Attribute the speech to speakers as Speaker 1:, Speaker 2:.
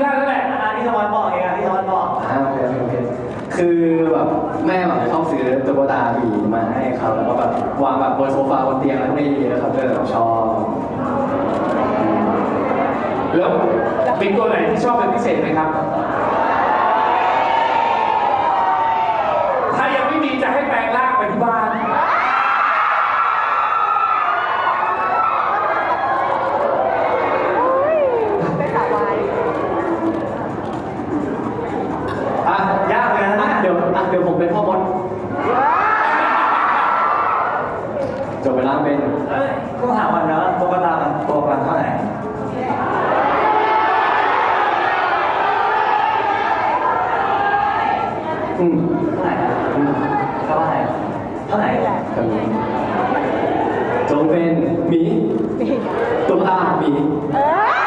Speaker 1: ได้แล้วแหละ
Speaker 2: อะที่สวัสดิ์บอกเองอะที่สวัสดิ์บอก
Speaker 3: อ่าโอเคโอเคโอเคคือแบบแม่แบบชอบซื้อตุ๊กตาบีมาให้เขาแล้วก็แบบวางแบบบนโซฟาบนเตียงอะไรพวกนี้เยอะครับก็เลยแบบชอบ
Speaker 1: แล้วมีตัวไหนที่ชอบเป็นพิเศษไหมครับ ถ้ายังไม่มีจะให้แปลงร่างไปที่บ้าน
Speaker 4: เป็นสาววาย
Speaker 3: อะ
Speaker 2: ยากเลยนะ
Speaker 3: อะ
Speaker 2: เนี่ย
Speaker 3: เดี๋ยวอะเดี๋ยวผมเป็นพ่อมด จบเวลาเป็น
Speaker 2: เอ้ยต้องถามก่อนนะตุ๊กตามันตัวประมาณเท่าไหร่
Speaker 3: อืม
Speaker 2: เท่าไหร่นะ
Speaker 3: อืม
Speaker 2: เท่าไหร่เท่าไหร่
Speaker 3: ครับจงเป็นหมีตุ๊กตาหมี
Speaker 4: เอ้ย